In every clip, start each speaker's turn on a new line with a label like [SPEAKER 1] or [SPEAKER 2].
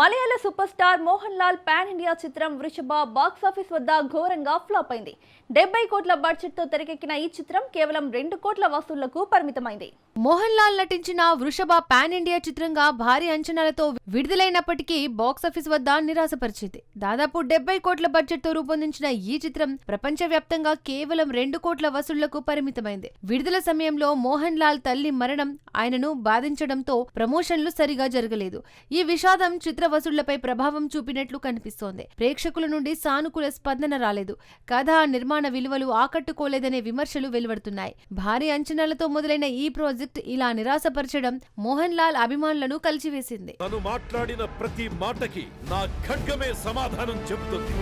[SPEAKER 1] Malayala super star Mohan Lal pan India చిత్రం Vrushabha box office వద్ద ఘోరంగా ఫ్లాప్ అయింది. డెబ్బై కోట్ల బడ్జెట్తో తెరకెక్కిన ఈ చిత్రం కేవలం రెండు కోట్ల వసూళ్ళకు పరిమితమైంది.
[SPEAKER 2] మోహన్ లాల్ నటించిన వృషభ పాన్ ఇండియా చిత్రంగా భారీ అంచనాలతో విడుదలైనప్పటికీ బాక్సాఫీస్ వద్ద నిరాశపరిచింది. దాదాపు డెబ్బై కోట్ల బడ్జెట్తో రూపొందించిన ఈ చిత్రం ప్రపంచవ్యాప్తంగా కేవలం రెండు కోట్ల వసూళ్ళకు పరిమితమైంది. విడుదల సమయంలో మోహన్ లాల్ తల్లి మరణం ఆయనను బాధించడంతో ప్రమోషన్లు సరిగా జరగలేదు. ఈ విషాదం చిత్ర వసూళ్ళపై ప్రభావం చూపినట్లు కనిపిస్తోంది. ప్రేక్షకుల నుండి సానుకూల స్పందన రాలేదు. కథ నిర్మాణ విలువలు ఆకట్టుకోలేదనే విమర్శలు వెలువడుతున్నాయి. భారీ అంచనాలతో మొదలైన ఈ ప్రాజెక్ట్ ఇలా నిరాశపరచడం మోహన్ లాల్ అభిమానులను కలిచివేసింది.
[SPEAKER 3] తను మాట్లాడిన ప్రతి మాటకి నా ఖడ్గమే సమాధానం చెబుతుంది.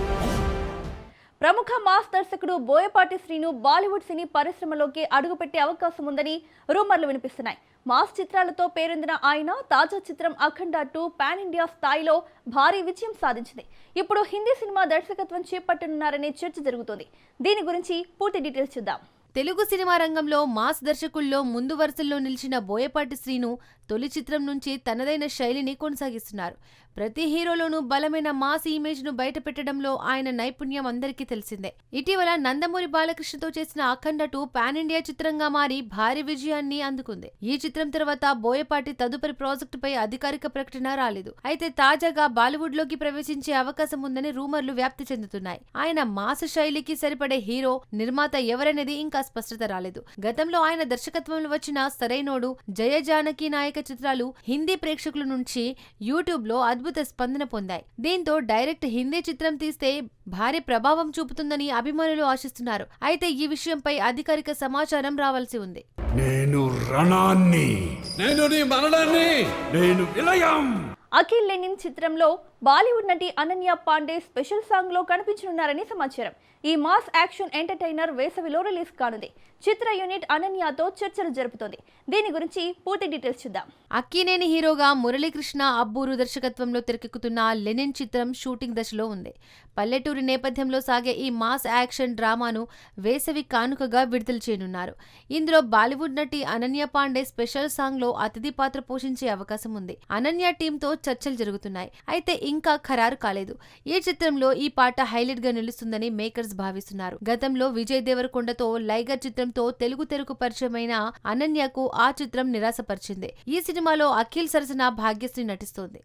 [SPEAKER 1] ప్రముఖ మాస్ దర్శకుడు బోయపాటి శ్రీను బాలీవుడ్ సినీ పరిశ్రమలోకి అడుగుపెట్టే అవకాశం ఉందని రూమర్లు వినిపిస్తున్నాయి. మాస్ చిత్రాలతో పేరొందిన ఆయన తాజా చిత్రం అఖండ టూ పాన్ ఇండియా స్థాయిలో భారీ విజయం సాధించింది. ఇప్పుడు హిందీ సినిమా దర్శకత్వం చేపట్టనున్నారనే చర్చ జరుగుతోంది. దీని గురించి పూర్తి డీటెయిల్స్ చూద్దాం.
[SPEAKER 2] తెలుగు సినిమా రంగంలో మాస్ దర్శకుల్లో ముందు వరుసల్లో నిలిచిన బోయపాటి శ్రీను తొలి చిత్రం నుంచి తనదైన శైలిని కొనసాగిస్తున్నారు. ప్రతి హీరోలోనూ బలమైన మాస్ ఇమేజ్ను బయటపెట్టడంలో ఆయన నైపుణ్యం అందరికీ తెలిసిందే. ఇటీవల నందమూరి బాలకృష్ణతో చేసిన అఖండ టూ పాన్ ఇండియా చిత్రంగా మారి భారీ విజయాన్ని అందుకుంది. ఈ చిత్రం తర్వాత బోయపాటి తదుపరి ప్రాజెక్టుపై అధికారిక ప్రకటన రాలేదు. అయితే తాజాగా బాలీవుడ్లోకి ప్రవేశించే అవకాశం ఉందని రూమర్లు వ్యాప్తి చెందుతున్నాయి. ఆయన మాస్ శైలికి సరిపడే హీరో నిర్మాత ఎవరనేది ఇంకా స్పష్టత రాలేదు. గతంలో ఆయన దర్శకత్వంలో వచ్చిన సరైనోడు జయ జానకి నాయక చిత్రాలు హిందీ ప్రేక్షకుల నుంచి యూట్యూబ్లో అద్భుత స్పందన పొందాయి. దీంతో డైరెక్ట్ హిందీ చిత్రం తీస్తే భారీ ప్రభావం చూపుతుందని అభిమానులు ఆశిస్తున్నారు. అయితే ఈ విషయంపై అధికారిక సమాచారం రావాల్సి ఉంది.
[SPEAKER 4] నేను రణాన్ని.
[SPEAKER 3] నేను నీ మరణాన్ని.
[SPEAKER 4] నేను విలయం.
[SPEAKER 1] అఖిల్ లెనిన్ చిత్రంలో బాలీవుడ్ నటి అనన్య పాండే స్పెషల్ సాంగ్లో కనిపించనున్నారని సమాచారం. ఈ మాస్ యాక్షన్ ఎంటర్టైనర్ వేసవిలో రిలీజ్ కానుంది. చిత్ర యూనిట్ అనన్యతో చర్చలు జరుపుతోంది. దీని గురించి పూర్తి డీటెయిల్స్ చూద్దాం.
[SPEAKER 2] అక్కినేని హీరోగా మురళీకృష్ణ అబ్బూరు దర్శకత్వంలో తెరకెక్కుతున్న లెనిన్ చిత్రం షూటింగ్ దశలో ఉంది. పల్లెటూరి నేపథ్యంలో సాగే ఈ మాస్ యాక్షన్ డ్రామాను వేసవి కానుకగా విడుదల చేయనున్నారు. ఇందులో బాలీవుడ్ నటి అనన్య పాండే స్పెషల్ సాంగ్లో అతిథి పాత్ర పోషించే అవకాశం ఉంది. అనన్య టీంతో చర్చలు జరుగుతున్నాయి. అయితే ఇంకా ఖరారు కాలేదు. ఈ చిత్రంలో ఈ పాట హైలైట్గా నిలుస్తుందని మేకర్స్ భావిస్తున్నారు. గతంలో విజయ్ దేవరకొండతో లైగర్ చిత్రంతో తెలుగు తెరకు పరిచయమైన అనన్యకు ఆ చిత్రం నిరాశపరిచింది. ఈ సినిమాలో అఖిల్ సరసన భాగ్యశ్రీ నటిస్తోంది.